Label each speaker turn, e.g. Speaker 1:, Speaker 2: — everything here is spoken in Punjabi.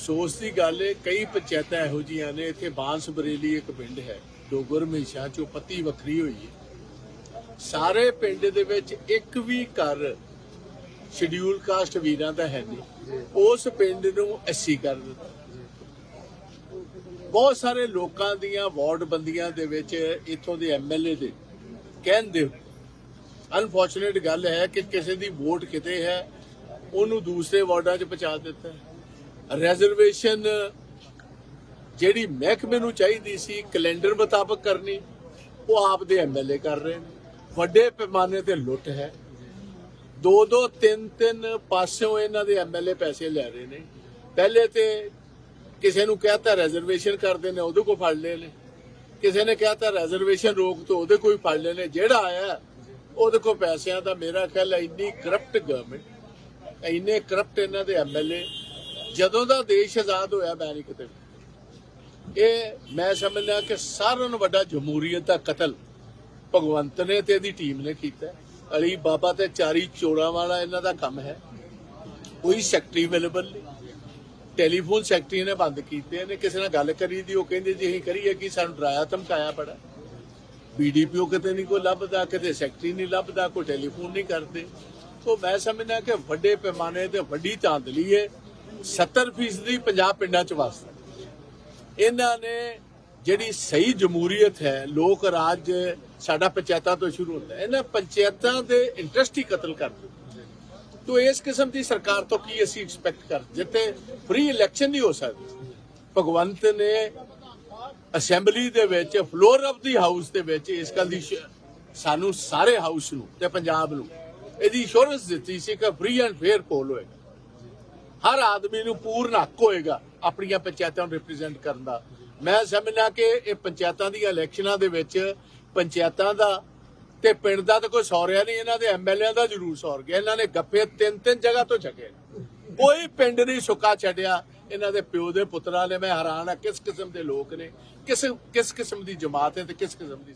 Speaker 1: ਅਫਸੋਸ ਦੀ ਗੱਲ ਹੈ ਕਈ ਪੰਚਾਇਤਾਂ ਇਹੋ ਜੀਆਂ ਨੇ, ਇੱਥੇ ਬਾਂਸ ਬਰੇਲੀ ਇੱਕ ਪਿੰਡ ਹੈ ਡੋਗਰ ਮੇਸ਼ਾ ਚੋਂ ਪੱਤੀ ਵੱਖਰੀ ਹੋਈ ਹੈ ਸਾਰੇ ਪਿੰਡ ਦੇ ਵਿੱਚ ਇੱਕ ਵੀ ਘਰ ਸ਼ਡਿਊਲ ਕਾਸਟ ਵੀਰਾਂ ਦਾ ਹੈ ਨਹੀਂ, ਉਸ ਪਿੰਡ ਨੂੰ ਐਸੀ ਕਰ ਦਿੱਤਾ। ਬਹੁਤ ਸਾਰੇ ਲੋਕਾਂ ਦੀਆਂ ਵਾਰਡ ਬੰਦੀਆਂ ਦੇ ਵਿੱਚ ਇਥੋਂ ਦੇ ਐਮਐਲਏ ਦੇ ਕਹਿੰਦੇ ਅਨਫੋਰਚੂਨੇਟ ਗੱਲ ਹੈ ਕਿ ਕਿਸੇ ਦੀ ਵੋਟ ਕਿਤੇ ਹੈ, ਉਹਨੂੰ ਦੂਸਰੇ ਵਾਰਡਾਂ 'ਚ ਪਹੁੰਚਾ ਦਿੱਤਾ ਰਿਜ਼ਰਵੇਸ਼ਨ ਜਿਹੜੀ ਮਹਿਕਮੇ ਨੂੰ ਚਾਹੀਦੀ ਸੀ ਕੈਲੰਡਰ ਮੁਤਾਬਕ ਕਰਨੀ, ਉਹ ਆਪ ਦੇ ਐਮਐਲਏ ਕਰ ਰਹੇ ਨੇ। ਵੱਡੇ ਪੈਮਾਨੇ ਤੇ ਲੁੱਟ ਹੈ। ਦੋ ਦੋ, ਤਿੰਨ ਤਿੰਨ ਪਾਸਿਓਂ ਇਹਨਾਂ ਦੇ ਐਮਐਲਏ ਪੈਸੇ ਲੈ ਰਹੇ ਨੇ। ਪਹਿਲੇ ਤੇ ਕਿਸੇ ਨੂੰ ਕਹਤਾ ਰੈਜਰਵੇਸ਼ਨ ਕਰਦੇ ਨੇ, ਉਹਦੇ ਕੋ ਫੜ ਲਏ ਨੇ। ਕਿਸੇ ਨੇ ਕਹਤਾ ਰੈਜਰਵੇਸ਼ਨ ਰੋਕ ਤੋਂ ਉਹਦੇ ਕੋਈ ਫੜ ਲਏ ਨੇ। ਜਿਹੜਾ ਆਇਆ, ਉਹਦੇ ਕੋ ਪੈਸਿਆਂ ਦਾ ਮੇਰਾ ਖਿਆਲ ਹੈ ਇੰਨੀ ਕਰਪਟ ਗਵਰਨਮੈਂਟ ਇੰਨੇ ਕਰਪਟ ਇਹਨਾਂ ਦੇ ਐਮਐਲਏ ਜਦੋਂ ਦਾ ਦੇਸ਼ ਆਜ਼ਾਦ ਹੋਇਆ ਮੈਂ ਨਹੀਂ ਕਿਤੇ ਇਹ ਮੈਂ ਸਮਝਦਾ ਕਿ ਸਾਰਿਆਂ ਨੂੰ ਵੱਡਾ ਜਮਹੂਰੀਅਤ ਦਾ ਕਤਲ ਭਗਵੰਤ ਨੇ ਤੇ ਇਹਦੀ ਟੀਮ ਨੇ ਕੀਤਾ। ਅਲੀ ਬਾਬਾ ਤੇ ਚਾਰੀ ਚੋਰਾਂ ਵਾਲਾ ਇਹਨਾਂ ਦਾ ਕੰਮ ਹੈ। ਕੋਈ ਸੈਕਟਰੀ ਅਵੇਲੇਬਲ ਨਹੀਂ। ਟੈਲੀਫੋਨ ਸੈਕਟਰੀ ਨੇ ਬੰਦ ਕੀਤੇ ਨੇ ਕਿਸੇ ਨਾਲ ਗੱਲ ਕਰੀ ਦੀ, ਉਹ ਕਹਿੰਦੇ ਜੀ ਅਸੀਂ ਕਰੀਏ ਕਿ, ਸਾਨੂੰ ਡਰਾਇਆ, ਧਮਕਾਇਆ ਬੜਾ। ਬੀਡੀਪੀਓ ਕਿਤੇ ਨਹੀਂ ਕੋਈ ਲੱਭਦਾ, ਕਿਤੇ ਸੈਕਟਰੀ ਨਹੀਂ ਲੱਭਦਾ, ਕੋਈ ਟੈਲੀਫੋਨ ਨਹੀਂ ਕਰਦੇ। ਸੋ ਮੈਂ ਸਮਝਦਾ ਕਿ ਵੱਡੇ ਪੈਮਾਨੇ ਤੇ ਵੱਡੀ ਧਾਂਦਲੀ ਹੈ। 70% ਪੰਜਾਬ ਪਿੰਡਾਂ ਚ ਵਸਦਾ ਇਹਨਾਂ ਨੇ ਜਿਹੜੀ ਸਹੀ ਜਮਹੂਰੀਅਤ ਹੈ, ਲੋਕ ਰਾਜ ਸਾਡਾ ਪੰਚਾਇਤਾਂ ਤੋਂ ਸ਼ੁਰੂ ਹੁੰਦਾ ਇਹਨਾਂ ਪੰਚਾਇਤਾਂ ਦੇ ਇੰਟਰਸਟ ਹੀ ਕਤਲ ਕਰ ਦਿੱਤੇ। ਤੋ ਇਸ ਕਿਸਮ ਦੀ ਸਰਕਾਰ ਤੋਂ ਕੀ ਅਸੀਂ ਐਕਸਪੈਕਟ ਕਰ ਜਿੱਥੇ ਫ੍ਰੀ ਇਲੈਕਸ਼ਨ ਨਹੀਂ ਹੋ ਸਕਦੀ। ਭਗਵੰਤ ਨੇ ਅਸੈਂਬਲੀ ਦੇ ਵਿੱਚ ਫਲੋਰ ਆਫ ਦੀ ਹਾਊਸ ਦੇ ਵਿੱਚ ਇਸ ਗੱਲ ਦੀ ਸਾਨੂੰ ਸਾਰੇ ਹਾਊਸ ਨੂੰ ਤੇ ਪੰਜਾਬ ਨੂੰ ਇਹਦੀ ਇੰਸ਼ੋਰੈਂਸ ਦਿੱਤੀ ਸੀ ਕਿ ਫ੍ਰੀ ਐਂਡ ਫੇਅਰ ਪੋਲ ਹੋਏਗਾ। ਹਰ ਆਦਮੀ ਨੂੰ ਪੂਰਨ ਹੱਕ ਹੋਏਗਾ ਆਪਣੀਆਂ ਪੰਚਾਇਤਾਂ ਨੂੰ ਰਿਪਰੈਜ਼ੈਂਟ ਕਰਨ ਦਾ। ਮੈਂ ਸਮਝਦਾ ਕਿ ਇਹ ਪੰਚਾਇਤਾਂ ਦੀਆਂ ਇਲੈਕਸ਼ਨਾਂ ਦੇ ਵਿੱਚ ਪੰਚਾਇਤਾਂ ਦਾ ਤੇ ਪਿੰਡ ਦਾ ਤਾਂ ਕੋਈ ਸੌਰਿਆ ਨਹੀਂ, ਇਹਨਾਂ ਦੇ ਐਮਐਲਏ ਦਾ ਜ਼ਰੂਰ ਸੌਰ ਗਿਆ। ਇਹਨਾਂ ਨੇ ਗੱਫੇ ਤਿੰਨ ਤਿੰਨ ਜਗ੍ਹਾ ਤੋਂ ਚੱਕੇ ਕੋਈ ਪਿੰਡ ਨਹੀਂ ਸੁੱਕਾ ਛੱਡਿਆ। ਇਹਨਾਂ ਦੇ ਪਿਓ ਦੇ ਪੁੱਤਰਾਂ ਨੇ, ਮੈਂ ਹੈਰਾਨ ਆ ਕਿਸ ਕਿਸਮ ਦੇ ਲੋਕ ਨੇ, ਕਿਸ ਕਿਸ ਕਿਸਮ ਦੀ ਜਮਾਤ ਹੈ ਤੇ ਕਿਸ ਕਿਸਮ ਦੀ